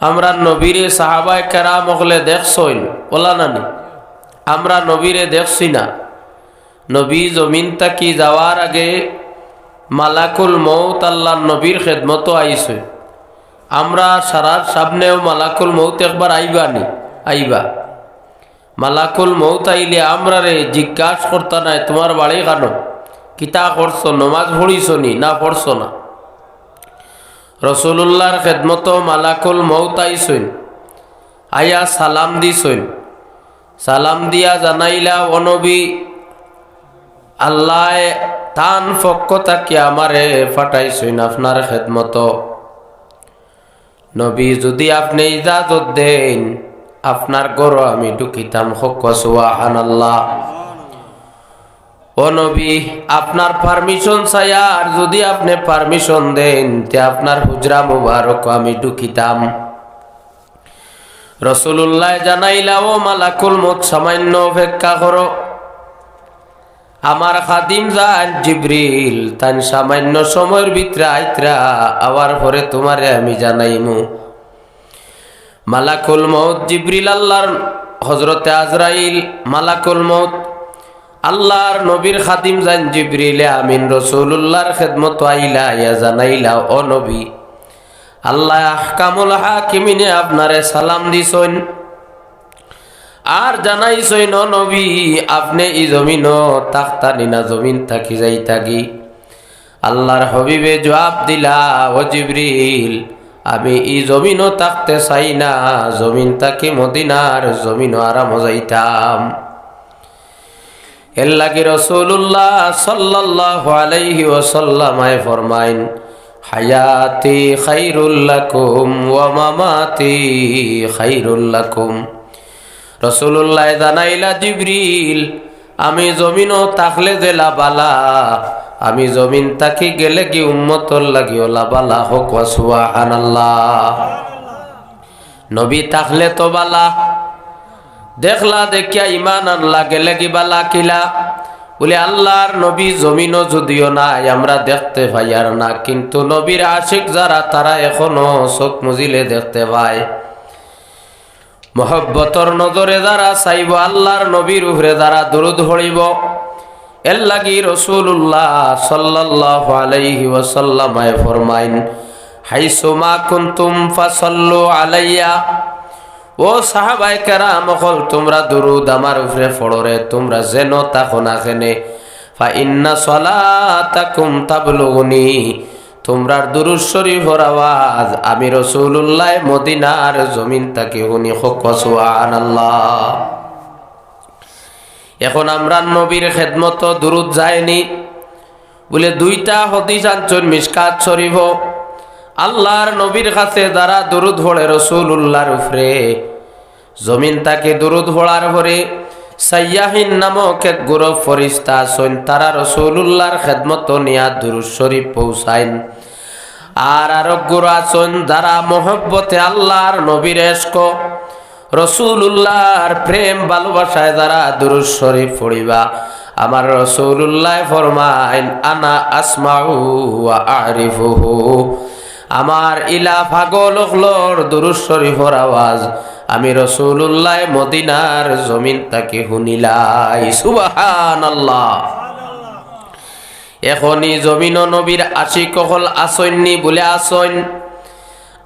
আমরা নবীরে সাহাবায় কেরাম হলে দেখছইন, বলা নানি আমরা নবীরে দেখছি না। নবী জমিন তাকি যাওয়ার আগে মালাকুল মৌত আল্লাহ নবীর খেদমত আইসে আমরা সারার সামনেও মালাকুল মৌত একবার আইবা নি? আইবা। মালাকুল মৌত আইলে আমরা রে জিজ্ঞাসা করতা নাই, তোমার বাড়ি কানো কিতা করছ? নমাজ নি? না পড়ছো না? রসুল্লাহর খেদমত মালাকুল মৌত আইসইন আয়া সালাম দিছইন সালাম দিয়া জানাইলা অনবী আল্লাহ তান ফক্ক তাকে আমারে ফাটাইছইন আপনার খেদমত। নবী, যদি আপনি ইজাজত দেন, আপনার গর আমি ঢুকিতাম। হক সুহান আল্লাহ ও নবী, আপনার পারমিশন চাই, আর যদি আপনি পারমিশন দেন, তে আপনার হুজরা মুবারক আমি ঢুকিতাম। রসুল্লাহ জানাইলা, ও মালাকুল মত সামান্য অপেক্ষা করো। আমার খাদিম যান জিব্রিল, তান সামান্য সময়ের ভিতরে আইতরা, আবার পরে তোমারে আমি জানাইমু। মালাকুল মৌত জিব্রিল আল্লাহর হজরতে আজরাইল, মালাকুল মৌত আল্লাহর নবীর খাদিম যান জিব্রিলে আমিন রসুল্লাহর খেদমত আইলা, ইয়া জানাইলা, ও নবী। আল্লাহ আহকামুল হাকিমিনে আপনারে সালাম দিছইন আর জানাইছইন ও নবী, আপনি ই জমিন তাখতা নিনা জমিন থাকি যাই থাকি। আল্লাহর হবিবে জবাব দিলা, ও জিব্রিল, আমি ই জমিনও থাকতে চাই না, জমিন তাকে মদিনার জমিনও আরাম যাইতাম। এর লাগে রসুল্লাহ সাল্লাহ আলাইহি ওসাল্লামায় ফরমাইন, হায়াতি খাইরুল্লাকুম ওয়া মামাতি খাইরুল্লাকুম রসুল্লাহ জানাইলা, জিব্রিল, আমি জমিনও তাকলে যে লাবালা, আমি জমিন তাকি গেলে কি উম্মতর লাগি লাবালা? হোক সুবাহান নবী তাকলে তো বালা দেখলা দেখিয়া ইমান আনলা গেলে কি বালা কিলা। বলে, আল্লাহর নবী জমিনও যদিও নাই, আমরা দেখতে পাই আর না। কিন্তু নবীর আশিক যারা, তারা এখনও চোখ মুজিলে দেখতে পায়। মহব্বতর নজরে যারা চাইব, আল্লাহর নবীর উপরে যারা দরুদ হরিব এর লাগি রসুল্লাহ সাল্লাহ আলাইহি ওয়াসাল্লামায় ফরমাইন, হাইসুমা কুন্তুম ফাসল্লু আলাইয়া। ও সাহাবাই কেরাম, অকল তোমরা দুরুদ আমার উপরে ফড়রে তোমরা যেন তাকো না খেনে ফা ইন্না সলাতাকুম তাবলুগুনি তোমরার দুরুদ শরীফর আওয়াজ, আমি রসুল্লাহ মদিনার জমিন তাকে শুনি হক আল্লাহ এখন আমরা নবীর খেদমত দুরুদ যায়নি। বলে দুইটা হদিস আঞ্চল মিসকাত শরীফ আল্লাহর নবীর কাছে যারা দুরুদ ভরে রসুল্লাহর উপরে জমিন তাকে দুরুদ ভরার পরে সাইয়াহিন নামক এক গুরু ফরিস্তা আছেন, তারা রসুল্লাহর খেদমত নিয়া দুরুদ শরীফ পৌঁছাইন। আর আরও গুরু আছেন যারা মহব্বতে আল্লাহর নবীর এস্ক রসুল্লাহর প্রেম ভালোবাসায় যারা দুরুদ শরীফ পড়িবা, আমার রসুল্লাহ ফরমাইন, আনা আসমাউ আরিফুহু। আমার ইলা পাগল হলোর শরীফর আওয়াজ। আমি রসুল্লাহ মদিনার জমিন তাকে শুনিলাই। সুবাহান আল্লাহ এখনই জমিন নবীর আশিক হল আসন্নি বলে আসন।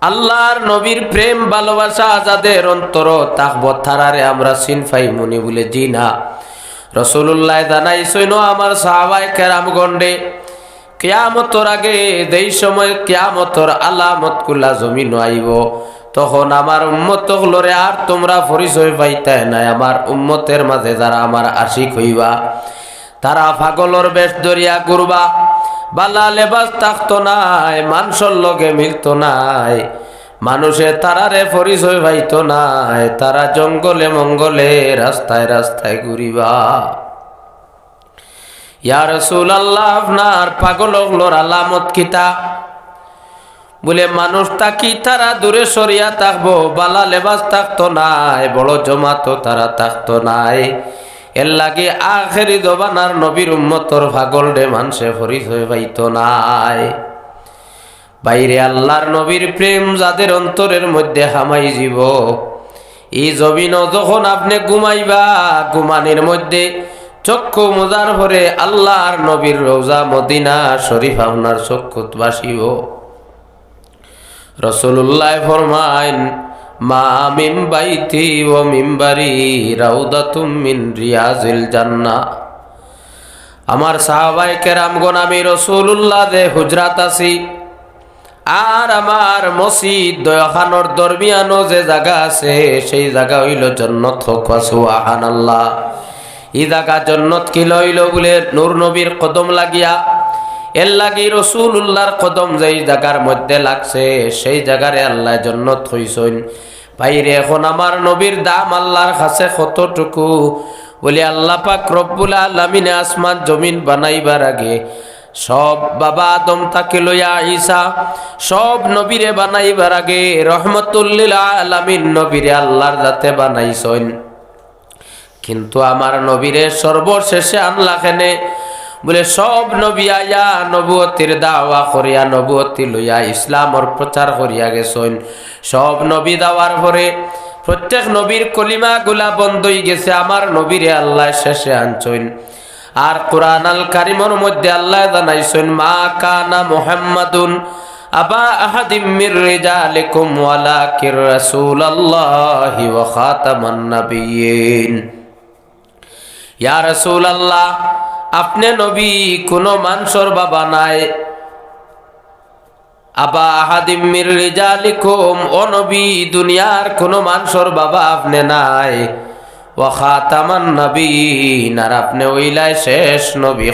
আল্লাহর নবীর প্রেম, ভালোবাসা যাদের অন্তর তাকব থারারে আমরা সিনফাই মনি বলে জি না রসুল্লাহ জানাইছইন আমার সাহাবাই কেরাম গন্ডে কেয়ামতর আগে যেই সময় কেয়ামতর আলামত কুলা জমিন আইব, তখন আমার উম্মত হলরে আর তোমরা পরিচয় পাইতে নাই। আমার উম্মতের মাঝে যারা আমার আশিক হইবা, তারা পাগলর বেশ দরিয়া করবা বালা লেবাস থাকতো নাই, মানুষের লগে মিলতো নাই। মানুষে তারারে পরিচয় পাইতো নাই, তারা জঙ্গলে মঙ্গলে রাস্তায় রাস্তায় ঘুরিবা। ইয়ার রসুল আল্লাহ আপনার পাগল হলোর আলামত কিতা? বলে, মানুষ তাকি তারা দূরে সরিয়া থাকব, বালা লেবাস থাকতো নাই, বড় জমাতো তারা থাকতো নাই। এর লাগে আখেরি দবানার নবীর উম্মতর পাগল রে মানুষে পরিচয় পাইতো নাই। বাইরে আল্লাহর নবীর প্রেম যাদের অন্তরের মধ্যে হামাই জীব। এই জমিন যখন আপনি ঘুমাইবা, ঘুমানির মধ্যে চক্ষু মোজার ভরে আল্লাহর নবীর রোজা মদিনা শরীফ আপনার চক্ষুত বাসিব রসুল্লাহ ফরমাইন মা মিম বাইতি ও মিম্বারি রাউদাতুম মিন রিয়াজিল জান্না আমার সাহাবাই কেরামগণ, আমি রসুল্লাহ দে হুজরাত আছি। আর আমার মসজিদ দয়াখানোর দরমিয়ানো যে জায়গা আছে, সেই জায়গা হইল জন্নত হোক আহান আল্লাহ ই জায়গা জন্নত কি লইল বলে নূর নবীর কদম লাগিয়া, এর লাগি রসুল্লাহর কদম যেই জায়গার মধ্যে লাগছে, সেই জায়গারে আল্লাহ জন্নত হইসইন বাইরে এখন আমার নবীর দাম আল্লাহর কাছে কতটুকু? বলে, আল্লাহ পাক রব্বুল আলমিনে আসমান জমিন বানাইবার আগে সব বাবা আদম তাকে লইয়া ঈসা, সব নবীরে বানাইবার আগে রহমতুল্লিল আলামিন নবীরে আল্লাহর যাতে বানাইছইন কিন্তু আমার নবীরে সর্বশেষে আনলা খেনে বলে, সব নবী আয়া নবুয়তির দাওয়া করিয়া নবুয়তি লইয়া ইসলামর প্রচার করিয়া গেছেন। সব নবী দাওয়ার পরে প্রত্যেক নবীর কলিমা গুলা বন্ধ হয়ে গেছে, আমার নবীরে আল্লাহ শেষে আনছেন। আর কোরআন আল কারিমর মধ্যে আল্লাহ জানাইছেন, মা কানা মুহাম্মাদুন আবা আহাদিম মির রিজালিকুম ওয়ালাকির রাসূলুল্লাহি ওয়া খাতামান নাবিয়িন ইয়া রাসূলুল্লাহ, আপনি নবী, কোনো মানুষের বাবা নাই। আবা আহাদিম মির রিজালিকুম, ও নবী, দুনিয়ার কোনো মানুষের বাবা আপনি নাই। ওইলাই শেষ নবী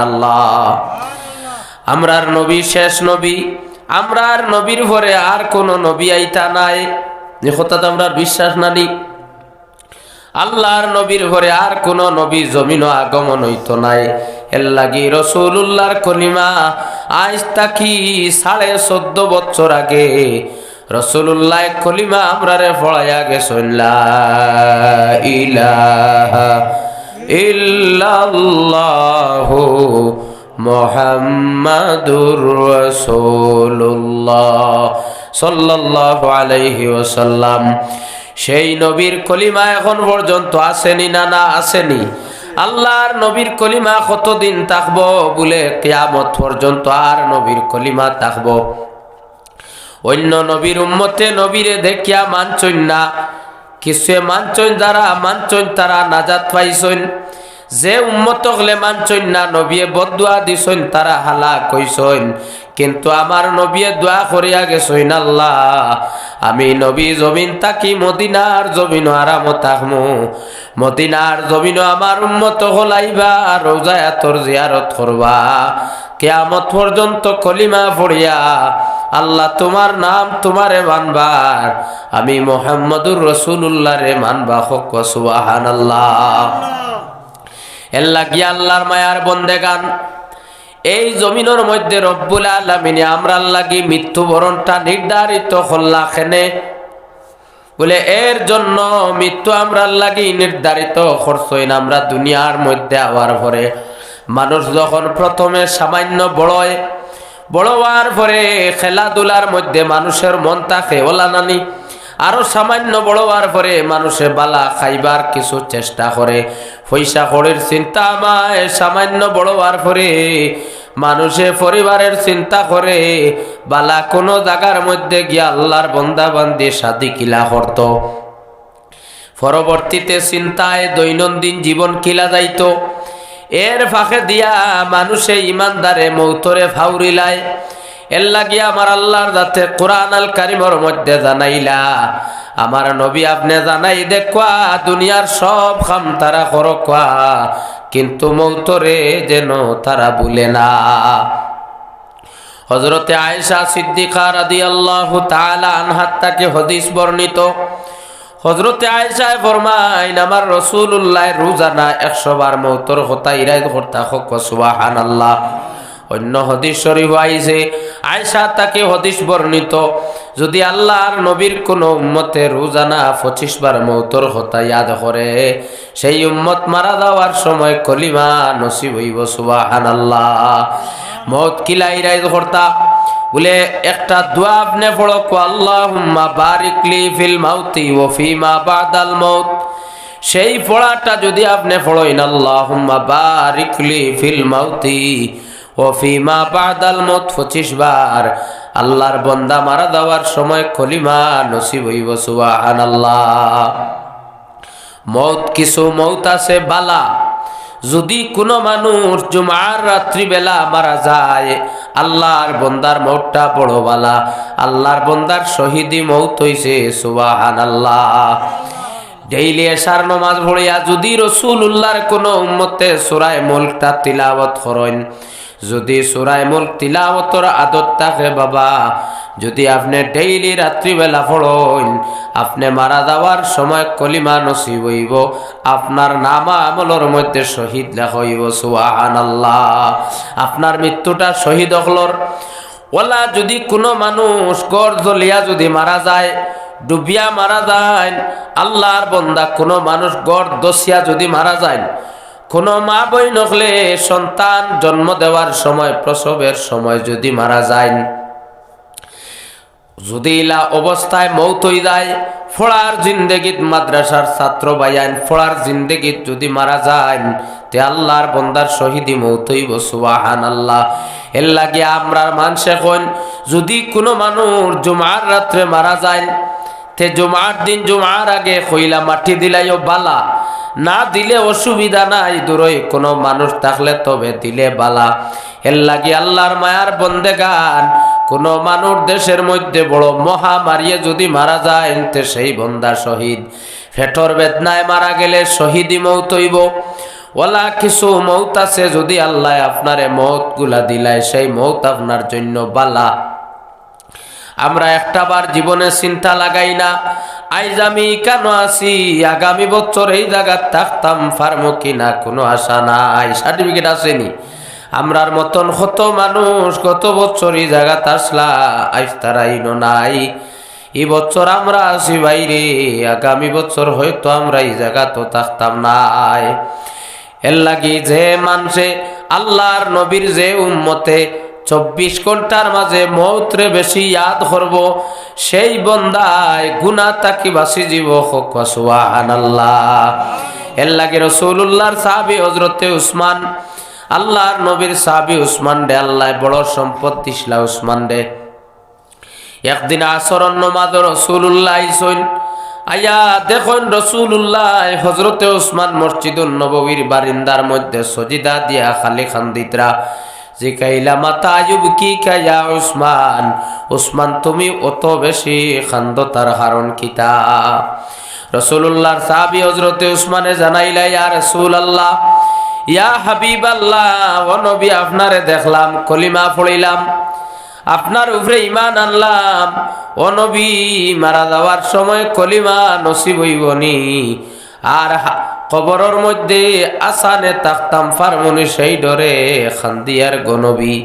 আল্লাহ আমরার নবী শেষ নবী নবীর ভরে আর কোন নবী আইতা নাই। যে কথা আমরার বিশ্বাস নানি আল্লাহর নবীর ঘরে আর কোন নবী জমিন আগমন হইত নাই। এর লাগি রসুল্লাহর কলিমা আজ তাকি সাড়ে চোদ্দ বছর আগে রসুল্লাহ কলিমা আমরারে ফড়াইয়া গেছেন ইলাহা ইল্লাল্লাহু মোহাম্মদুর রসুল্লাহ সাল্লাল্লাহু আলাইহি ওয়াসাল্লাম। সেই নবীর কলিমা এখন পর্যন্ত আসেনি না না আসেনি। আল্লাহর নবীর কলিমা কতদিন থাকব বলে কেয়ামত পর্যন্ত আর নবীর কলিমা থাকব? অন্য নবীর উম্মতে নবীরে দেখিয়া মানছইন না। কিছু মানছইন যারা মানছইন তারা নাজাত পাইছইন যে উম্মত হলে মানছইন না, নবিয়ে বদুয়া দিছইন তারা হালা কইছইন কিন্তু আমার নবিয়ে দোয়া করিয়া গেছইন আল্লাহ, আমি নবী জমিন তাকি মদিনার জমিন আরাম থাকমু। মদিনার জমিন আমার উম্মত হলাইবা রোজায়াতর জিয়ারত করবা। কেয়ামত পর্যন্ত কলিমা পড়িয়া আল্লাহ তোমার নাম তোমারে মানবার, আমি মোহাম্মদুর রসুল্লাহ রে মানবা হক সুবাহান আল্লাহ এল্লা গিয়া আল্লাহর মায়ার বন্দে গান এই জমিনের মধ্যে রব্বুল আলমিনে আমরা লাগি মৃত্যুবরণটা নির্ধারিত হল্লা খেনে বলে, এর জন্য মৃত্যু আমরা লাগি নির্ধারিত করছইন আমরা দুনিয়ার মধ্যে আওয়ার পরে। মানুষ যখন প্রথমে সামান্য বড়য় বড় পরে খেলাধুলার মধ্যে মানুষের মন থাকে ওলা নানি আরও সামান্য বড় পরে মানুষে বালা খাইবার কিছু চেষ্টা করে। পয়সা কড়ির চিন্তা আমায় সামান্য বড় পরে মানুষে পরিবারের চিন্তা করে, বালা কোনো জায়গার মধ্যে গিয়ে আল্লাহর বন্দা বান্দি সাদি কিলা করত। পরবর্তীতে চিন্তায় দৈনন্দিন জীবন কিলা যাইত। এর ফাঁকে দিয়া মানুষে ইমানদারে মৌতরে ফাউরিলায় এর লাগিয়া আমার আল্লাহর যাতে কোরআন আল কারিমর মধ্যে জানাইলা, আমার নবী আপনি জানাই দেখুয়া দুনিয়ার সব খাম তারা করকুয়া কিন্তু মৌতরে যেন তারা ভুলে না। হজরতে আয়েশা সিদ্দিকা রাদি আল্লাহ আনহাত তাকে হদিস বর্ণিত। হজরতে আয়েশায় ফরমাইন আমার রসুল্লাহ রোজানা একশো বার মৌতর হতা ইরাই হর্তা হক সুবাহান আল্লাহ অন্য হদিস শরীফ আইছে আয়সা তাকে হদিস বর্ণিত, যদি আল্লাহর নবীর কোন উম্মতে রোজানা পঁচিশ বার মৌতর হতা ইয়াদ করে, সেই উম্মত মারা যাওয়ার সময় কলিমা নসিব হইব সুবাহান আল্লাহ মত কিলাই রাইজ হর্তা বলে, একটা দোয়া আপনি পড়ো আল্লাহুম্মা বারিকলি ফিল মাউতি ও ফিমা বাদাল মৌত। সেই পড়াটা যদি আপনি পড়েন, আল্লাহুম্মা বারিকলি ফিল মাউতি ও ফিমা বাদাল মৌত পঁচিশ বার আল্লাহর বন্দা মারা দেওয়ার সময় কলিমা নসিব হইব সুবাহান আল্লাহ মৌত কিছু মৌত আছে, বালা। যদি কোনো মানুষ জুমার রাত্রিবেলা মারা যায়, আল্লাহর বন্দার মৌতটা বড় বালা। আল্লাহর বন্দার শহীদি মৌত হইছে সুবাহান আল্লাহ ডেইলি এসার নমাজ ভরিয়া যদি রসুল উল্লাহর কোনো উম্মতে সুরায় মুলকটা তিলাবত করেন যদি সুরায় মুল্ক তিলাওয়াতর আদত থাকে বাবা, যদি আপনি ডেইলি রাত্রিবেলা পড়েন, আপনি মারা যাওয়ার সময় কলিমা নসিব হইব, আপনার নামা আমলের মধ্যে শহীদ লেখা হইব সুহান আল্লাহ আপনার মৃত্যুটা শহীদ হলর ওলা যদি কোনো মানুষ গড় জ্বলিয়া যদি মারা যায়, ডুবিয়া মারা যায়, আল্লাহর বন্দা কোনো মানুষ গড় দসিয়া যদি মারা যায় কোনো মা বই নকলে সন্তান জন্ম দেওয়ার সময়, প্রসবের সময় যদি মারা যায়, যদি ইলা অবস্থায় মৌত হয়ে যায়, ফোড়ার জিন্দেগিত মাদ্রাসার ছাত্র বাইয়ান ফোড়ার জিন্দেগিত যদি মারা যায়, তে আল্লাহর বন্দার শহীদি মৌত হইব সুবাহান আল্লাহ এর লাগে আমরার মানুষে কন যদি কোনো মানুষ জুমার রাত্রে মারা যায়, তে জুমার দিন জুমার আগে কইলা মাটি দিলাইও বালা। না দিলে অসুবিধা নাই, দূরই কোনো মানুষ থাকলে তবে দিলে বালা। এর লাগি আল্লাহর মায়ার বন্দে গান কোনো মানুষ দেশের মধ্যে বড় মহামারিয়ে যদি মারা যায়, তে সেই বন্দা শহীদ। ফেটর বেদনায় মারা গেলে শহীদই মৌত হইব। ওলা কিছু মৌত আছে যদি আল্লাহ আপনারে মৌতগুলা দিলায়, সেই মৌত আপনার জন্য বালা। আমরা একটা বার জীবনে চিন্তা লাগাই না। আইজ আমি কেন আছি? আগামী বছর এই জায়গা থাকতাম ফার্মো কিনা কোনো আশা নাই। সার্টিফিকেট আসেনি। আমরার মতন কত মানুষ, কত বছর এই জায়গা আসলা আইস তারাইনো নাই। এই বছর আমরা আছি বাইরে, আগামী বছর হয়তো আমরা এই জায়গা তো থাকতাম নাই। এর লাগি যে মানুষে, আল্লাহর নবীর যে উম্মতে চব্বিশ ঘণ্টার মাঝে মৌত্রে বেশি ইয়াদ করব। সেই বন্দায় গুনা তাকি বাসি জীব হকান আল্লাহ এর লাগে রসুল্লাহর সাহাবি হজরতে উসমান। আল্লাহর নবীর সাহাবি উসমান ডে আল্লাহ বড় সম্পদ দিসলা উসমান ডে একদিন আসরণ নমাদ রসুল্লাহ সৈন আয়া দেখুন রসুল্লাহ হজরতে উসমান মসজিদুল নবীর বারিন্দার মধ্যে সজিদা দিয়া খালি খান্দিতরা। জিকাইলা মাতা আয়ুব কি কায়া উসমান। উসমান, তুমি অত বেশি খান্দ তার হারণ কিতা। রসুল্লাহর সাহাবি হজরতে উসমানে জানাইলা, ইয়া রসুল আল্লাহ ইয়া হাবিব আল্লাহ ও নবী, আপনারে দেখলাম, কলিমা পড়িলাম, আপনার উপরে ইমান আনলাম। ও নবী, মারা যাওয়ার সময় কলিমা নসিব হইবনি। আর কবরের মধ্যে আসানে তাকতাম ফারমুনি সেই ডরে খান্দিয়ার গনবী।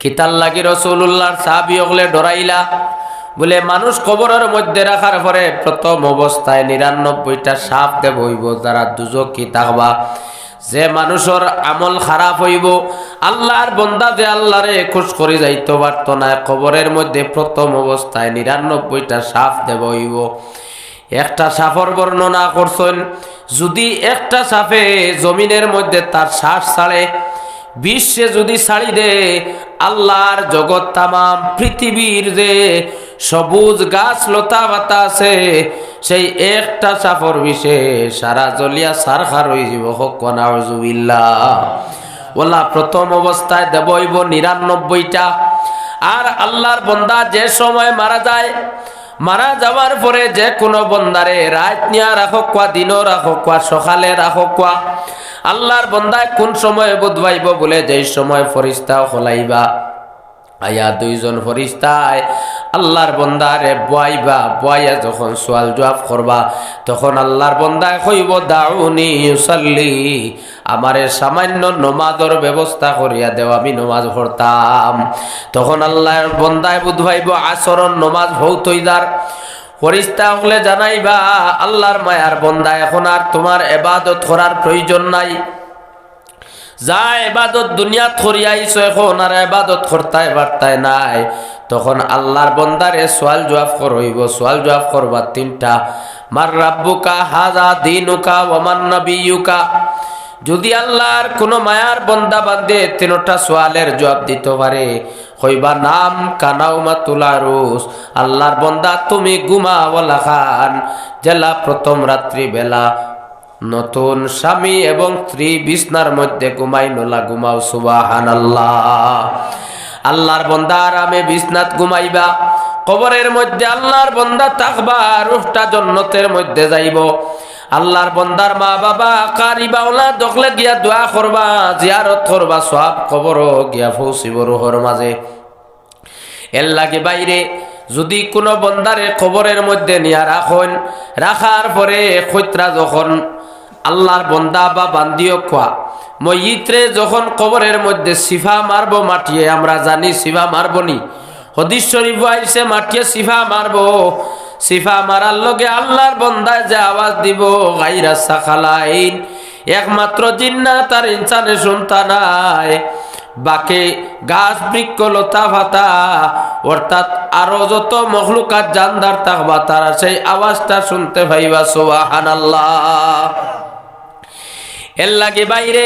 কিতাল লাগি রসুল্লাহর সাহাবি হলে ডরাইলা, বলে, মানুষ কবরের মধ্যে রাখার পরে প্রথম অবস্থায় নিরানব্বইটা সাপ দেব হইব, যারা দুজকি থাকবা যে মানুষের আমল খারাপ হইব, আল্লাহর বন্দা যে আল্লাহরে খুশ করে যাইতে পারত না, কবরের মধ্যে প্রথম অবস্থায় নিরানব্বইটা সাপ দেব হইব। একটা সাফর বর্ণনা করছেন, যদি একটা সাপে জমিনের মধ্যে তার শ্বাস ছাড়ে, বিশ্বে যদি ছাড়ি দে, আল্লাহর জগৎ তামাম পৃথিবীর যে সবুজ গাছ, লতা পাতা আছে, সেই একটা সাফর বিষে সারা জলিয়া সার খার হয়ে যাব হকানাউজুবিল্লা ওলা প্রথম অবস্থায় দেবইব নিরানব্বইটা। আর আল্লাহর বন্দা যে সময় মারা যায় মারা যাওয়ার পরে যে কোনো বন্দারে রাত নিয়া রাখো কোয়া, দিনও রাখো কোয়া, সকালে রাখো কোয়া। আল্লাহর বন্দায় কোন সময় বুধবাইব বলে যেই সময় ফরিস্তাও খোলাইবা আয়া দুইজন ফরিস্তায় আল্লাহর বন্দারে বয়াইবা, বয়াইয়া যখন সোয়াল জবাব করবা, তখন আল্লাহর বন্দায় কইব দাউনি ইউসাল্লি আমারে সামান্য নমাজর ব্যবস্থা করিয়া দেও, আমি নমাজ পড়তাম। তখন আল্লাহর বন্দায় বুধবাইব আচরণ নমাজ ভৌতইদার ফরিস্তা হলে জানাইবা, আল্লাহর মায়ার বন্দা, এখন আর তোমার এবাদত করার প্রয়োজন নাই। যা এবাদত দুনিয়াত করিয়াইছ, এখন আর এবাদত করতায় বার্তায় নাই। তখন আল্লাহর বন্দারে সোয়াল জবাব করইব সোয়াল জবাব করবার তিনটা, মার রাব্বুকা হাজা দিনুকা ওমান নবিয়ুকা? যদি আল্লাহর কোনো মায়ার বন্দা বান্ধে তিনটা সোয়ালের জবাব দিতে পারে হইবা নাম কানাউমা তুলারুস আল্লাহর বন্দা তুমি গুমাওয়ালা খান, জেলা প্রথম রাত্রি বেলা নতুন স্বামী এবং স্ত্রী বিছনার মধ্যে ঘুমাই নোলা, ঘুমাও সুবাহান আল্লাহ আল্লাহর বন্দা আরামে বিছনাত ঘুমাইবা, কবরের মধ্যে আল্লাহর বন্দা থাকবা রুহটা জন্নতের মধ্যে যাইব। আল্লাহর বন্দার মা বাবা কারিবা ওলা দখলে গিয়া দোয়া করবা, জিয়ারত করবা সব কবর গিয়া ফৌসিব রুহর মাঝে। এর লাগে বাইরে যদি কোনো বন্দারে কবরের মধ্যে নিয়া রাখেন, রাখার পরে খৈত্রা যখন আল্লাহর বন্দা বা বান্দিও খোয়া মইত্রে যখন কবরের মধ্যে সিফা মারবো মাটিয়ে, আমরা জানি সিফা মারবনি হদিস শরীফ আইসে মাটিয়ে সিফা মারবো সিফা মারার লগে আল্লাহর বন্দায় যে আওয়াজ দিব, গাইরা সাখালাইন। একমাত্র জিন্না তার ইনসানে শুনতা নাই। বাকি গাছ, বৃক্ষ, লতা ফাতা অর্থাৎ আরও যত মখলুকাত, জানদার থাকবা তারা সেই আওয়াজটা শুনতে পাইবা সোহান আল্লাহ এর লাগে বাইরে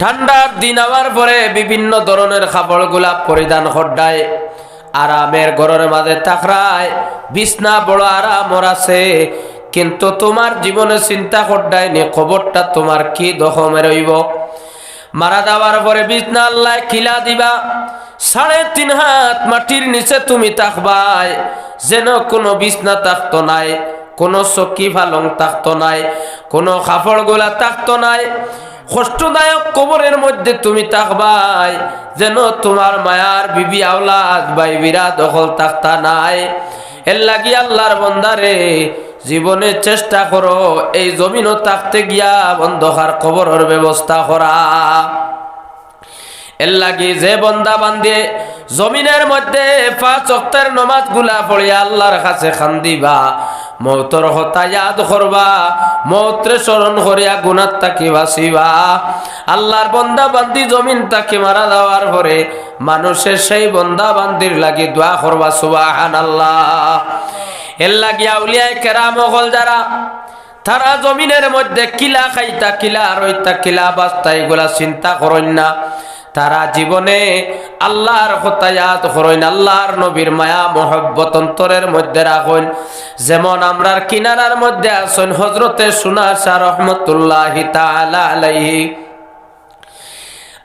ঠান্ডার দিন আবার পরে বিভিন্ন ধরনের খাবারগুলা পরিধান হড্ডায় আরামের ঘরের মাঝে তাকরায় বিছনা বড় আরামর আছে। কিন্তু তোমার জীবনে চিন্তা হড্ডায় নি খবরটা তোমার কি দখমে রইব? মারা যাওয়ার পরে বিছনা আল্লাহ খিলা দিবা। সাড়ে তিন হাত মাটির নিচে তুমি তাকবাই যেন কোনো বিছনা তাকতো নাই, কোনো চকি ফালং তাকতো নাই, কোনো কাপড় গোলা তাকতো নাই। কষ্টদায়ক কবরের মধ্যে তুমি তাকবাই যেন তোমার মায়ার বিবি আওলাদ বাইবিরা দখল তাকতা নাই। এর লাগি আল্লাহর বন্দারে জীবনে চেষ্টা করো, এই জমিনও থাকতে গিয়া বন্ধকার কবরের ব্যবস্থা করা। এর লাগি যে বন্দা বান্ধে জমিনের মধ্যে পাঁচ অক্টের নমাজগুলা পড়িয়া আল্লাহর কাছে খান্দিবা মৌতর হতা করবা, মৌত্রে স্মরণ করিয়া গুণাত তাকি বাঁচিবা। আল্লাহর বন্দা বান্দি জমিন তাকে মারা যাওয়ার পরে মানুষের সেই বন্দা বান্দির লাগি দোয়া করবা সুবাহান আল্লাহ এর লাগি আউলিয়ায় কেরাম হল যারা, তারা জমিনের মধ্যে কিলা খাইতা, কিলা রইতা, কিলা বাস্তা এগুলা চিন্তা করেন না। তারা জীবনে আল্লাহর হতায়াত করেন আল্লাহর নবীর মায়া, মহব্বত অন্তরের মধ্যে রাখেন। যেমন আমরার কিনারার মধ্যে আছেন হজরতে সুনাশা রহমতুল্লাহ আলাইহি।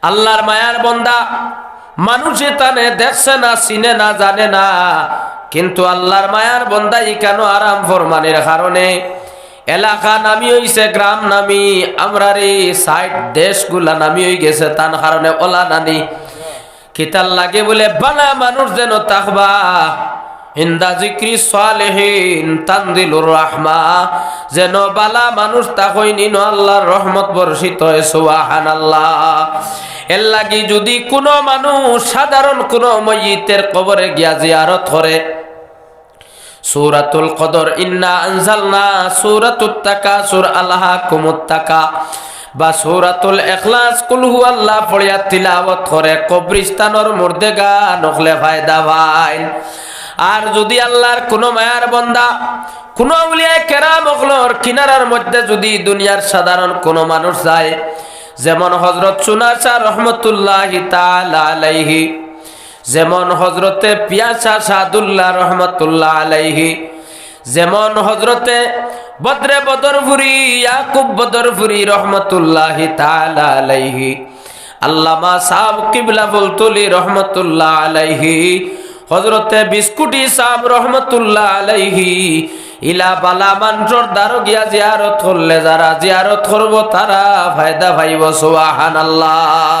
আল্লাহর মায়ার বন্দা, মানুষে তানে দেখছে না, চিনে না, জানে না, কিন্তু আল্লাহর মায়ার বন্দাই কেন আরাম ফরমানের কারণে? এলাকা নামি হইছে, গ্রাম নামি। আমরার এই সাইড দেশগুলা নামি হয়ে গেছে, তার কারণে ওলা নানি। কিতাল লাগে বলে বালা মানুষ যেন তাকবা। যেন বালা নিন সুবাহান আল্লাহ লাগি যদি কোনো মানুষ সাধারণ কোনো ময়িতের কবরে গিয়া জিয়ারত করে সূরাতুল কদর, ইন্না আনজালনা সূরাতুত তাকাসুর আল্লাহা কুমুত্তাকা বা সূরাতুল ইখলাস, কুল হুয়াল্লাহ পড়িয়া তিলাওয়াত করে কবরিস্তানের মধ্যে গা নখলে ফায়দা ভাই আর যদি আল্লাহর কোনো মায়ার বন্দা, কোন আউলিয়া কেরাম ওগুলোর কিনারার মধ্যে যদি দুনিয়ার সাধারণ কোনো মানুষ যায়, যেমন হজরত সুনাসা রহমতুল্লাহ আলাইহি যেমন হজরতে পিয়াসা সাদুল্লাহ রহমতুল্লাহ আলাইহি, যেমন হজরতে বদরে বদরপুরি ইয়াকুব বদরপুরি রহমতুল্লাহ তাআলা আলাইহি, আল্লামা সাহেব কিবলা বলতুলি রহমতুল্লাহ আলাইহি, হজরতে বিস্কুটি সাহেব রহমতুল্লাহ আলাইহি, ইলা বালা মানসর দ্বারো গিয়া জিয়ারত করলে যারা জিয়ারত করব তারা ফায়দা ভাইব সোহান আল্লাহ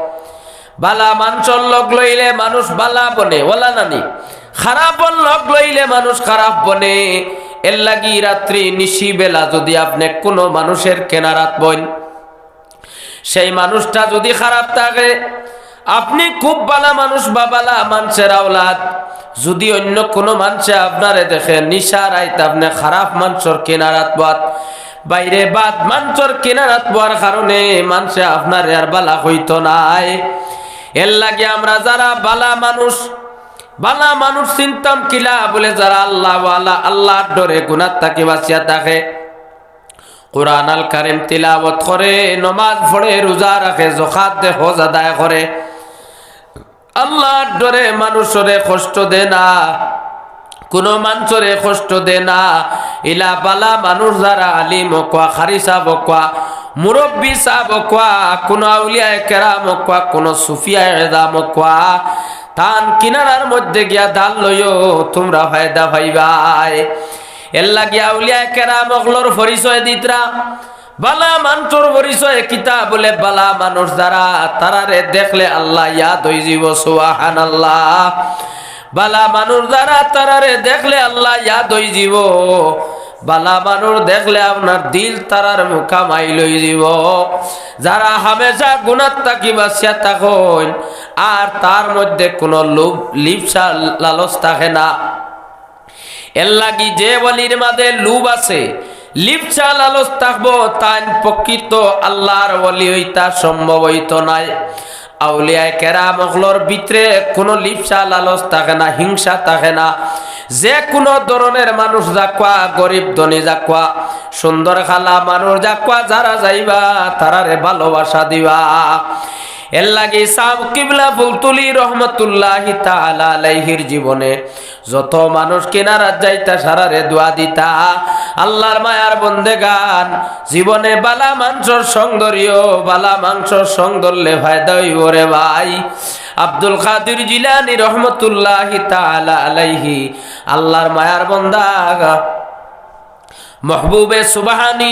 বালা মানসর লগ লইলে মানুষ বালা বনে, ওলা নানি। খারাপ লগ লইলে মানুষ খারাপ বনে। এর লাগি রাত্রি নিশি বেলা যদি আপনি কোনো মানুষের কেনারাত বন সেই মানুষটা যদি খারাপ থাকে, আপনি খুব বালা মানুষ বা বালা মানুষের আওলাদ। যদি অন্য কোনো মানুষে আপনারে দেখে নিশার আইত আপনি খারাপ মানুষের কেনারাত বাদ বাইরে বাদ মানুষের কেনারাত পাওয়ার কারণে মানুষে আপনার আর বালা হইতো নাই। এর লাগে আমরা যারা বালা মানুষ বালা মানুষ চিন্তাম কিলা বলে যারা আল্লাহ আল্লাহ আল্লাহর ডরে গুনার তাকে বাঁচিয়া থাকে। কোরআন আল কারিম তিলাবত করে, নমাজ পড়ে, রোজা রাখে জখাত হজ আদায় করে। আল্লাহর ডরে মানুষরে কষ্ট দে না, কোনো মানুষরে কষ্ট দে না। ইলা বালা মানুষ যারা আলিম কোয়া, খারিসা বকুয়া মুরব্বী সাহ বকুয়া কোনো আউলিয়ায় কেরাম কোয়া, কোনো সুফিয়া এদাম কোয়া, তান কিনারার মধ্যে গিয়া দাল লইও, তোমরা ফায়দা ভাইবাই এর লাগিয়া আউলিয়ায় কেরাম অগলোর পরিচয় দিতরা। বালা মানুষের পরিচয় কিতা বলে, বালা মানুষ যারা, তারারে দেখলে আল্লাহ ইয়াদ হয়ে যাব সোহান আল্লাহ বালা মানুষ যারা, তারারে দেখলে আল্লাহ ইয়াদ হয়ে যাব বালা মানুষ দেখলে আপনার দিল তারার মুখামাই লই যাব যারা হামেশা গুণাত তাকি বাসিয়া থাকুন, আর তার মধ্যে কোনো লোভ, লিপসা, লালস থাকে না। এর লাগি যে বলির মাঝে লুব আছে, লিপসা, লালস থাকব, তাই প্রকৃত আল্লাহর বলি হইতা সম্ভব হইত নাই। আউলিয়ায় কেরা মগলর ভিতরে কোনো লিপসা লালস থাকে না, হিংসা থাকে না। যে কোনো ধরনের মানুষ যাকুয়া গরিব ধনী যাকুয়া সুন্দর খালা মানুষ যাকুয়া যারা যাইবা, তারারে ভালোবাসা দিবা। এর লাগে সাম কিবলা ফুলতুলি রহমতুল্লাহ আলাইহির জীবনে। যত মানুষ কেনারাত যাইতা সারারে দোয়া দিতা। আল্লাহর মায়ার বন্দে গান জীবনে বালা মাংসর সৌন্দর্য বালা মাংসর সৌন্দর্যে ফায়দা হইব রে ভাই। আব্দুল কাদির জিলানি রহমতুল্লাহ আলাইহি, আল্লাহর মায়ার বন্দা। মহবুবে সুবাহানি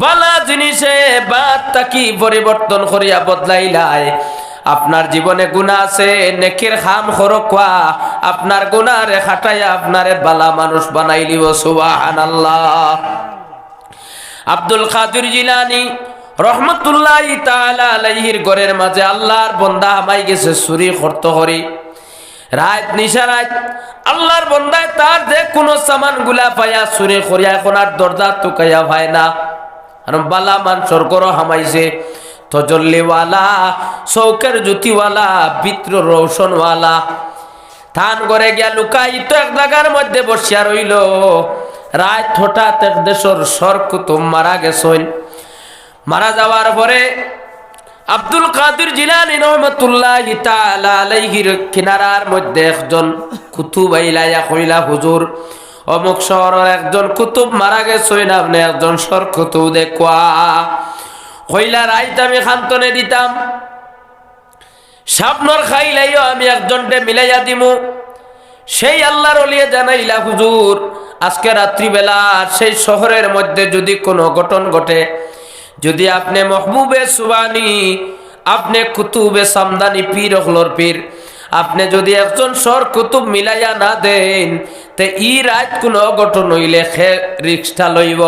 বালা জিনিসে বাদ তাকি পরিবর্তন করিয়া বদলাইলাই? আপনার জীবনে গুণা আছে, নেকির খাম খরকুয়া। আপনার গুণারে খাটাইয়া আপনারে বালা মানুষ বানাইলিব সুবাহান আল্লাহ আব্দুল কাদির জিলানি রহমতুল্লাহ আলাইহির ঘরের মাঝে আল্লাহর বন্দা হামাই গেছে সুরি খর্ত করি। রাত নিশা রাত, আল্লাহর বন্দায় তার যে কোনো সামানগুলা পাইয়া সুরে করিয়া এখন আর দরজা টুকাইয়া ভাই না। আর বালা মানসর গর হামাইছে, তজল্লিওয়ালা চৌকের জুতিওয়ালা, বিত্র রৌশনওয়ালা। থান করে গিয়া লুকাই তো এক জায়গার মধ্যে বসিয়া রইল। রায় হঠাৎ এক দেশর সর কুতুম মারা গেছেন। মারা যাওয়ার পরে আব্দুল কাদির জিলানি রহমতুল্লাহ আলাইহির কিনারার মধ্যে একজন কুতুব আইলাইয়া কইলা হুজুর। অমুক শহরের একজন কুতুব মারা গেছেন আপনি একজন সর কুতুব দেখুয়া কইলা, রাইত আমি খান্তনে দিতাম স্বপ্নর খাইলাইও আমি একজনটে মিলাইয়া দিমু। সেই আল্লাহর অলিয়ে জানাইলা, হুজুর, আজকে রাত্রিবেলা সেই শহরের মধ্যে যদি কোনো ঘটন ঘটে, যদি আপনি মহবুবে সুবানি, আপনি কুতুবে সামদানি পীর অখলোর পীর আপনি যদি একজন সর কুতুব মিলাইয়া না দেন, তে ই রাত কোনো অঘটন হইলে রিক্সটা লইব।